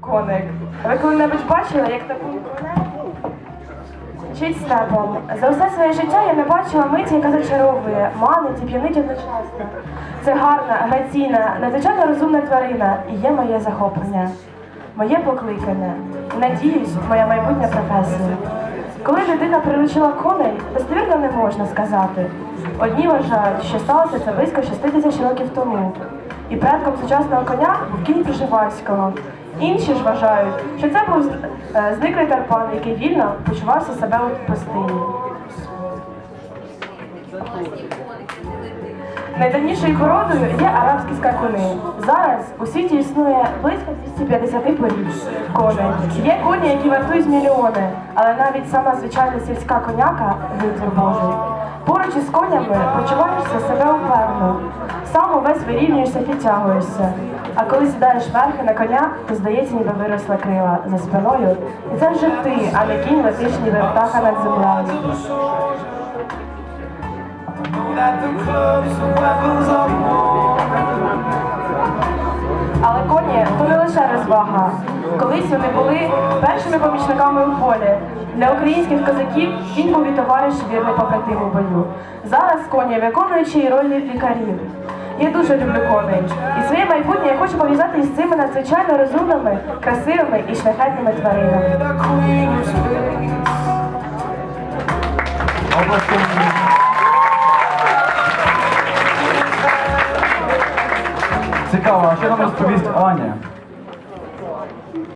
Коник. Ви коли-небудь бачили, як таку мчить степом? За усе своє життя я не бачила миті, яка зачаровує, манить і п'янить одночасно. Це гарна, граційна, надзвичайно розумна тварина і є моє захоплення, моє покликання. Надіюсь, моя майбутня професія. Коли людина приручила коней, достовірно не можна сказати. Одні вважають, що сталося це близько 6 тисяч років тому. І предком сучасного коня був кінь Пржевальського. Інші ж вважають, що це був е, зниклий тарпан, який вільно почувався себе у пустині. Найдавнішою породою є арабські скакуни. Зараз у світі існує близько 250 порід коней. Є коні, які вартують мільйони, але навіть сама звичайна сільська коняка вибір Божий. Поруч із конями почуваєшся себе упевнено. Сам увесь вирівнюєшся, підтягуєшся. А коли сідаєш верхи на коня, то здається, ніби виросла крила за спиною. І це вже ти, а не кінь летиш ніби птаха над землею. Але коні то не лише розвага. Колись вони були першими помічниками у полі. Для українських козаків кінь був і товариш вірний побратим у бою. Зараз коні й ролі лікарів. Я дуже люблю коней. І своє майбутнє я хочу пов'язати із цими надзвичайно розумними, красивими і шляхетними тваринами. Цікаво, а що нам розповість Аня?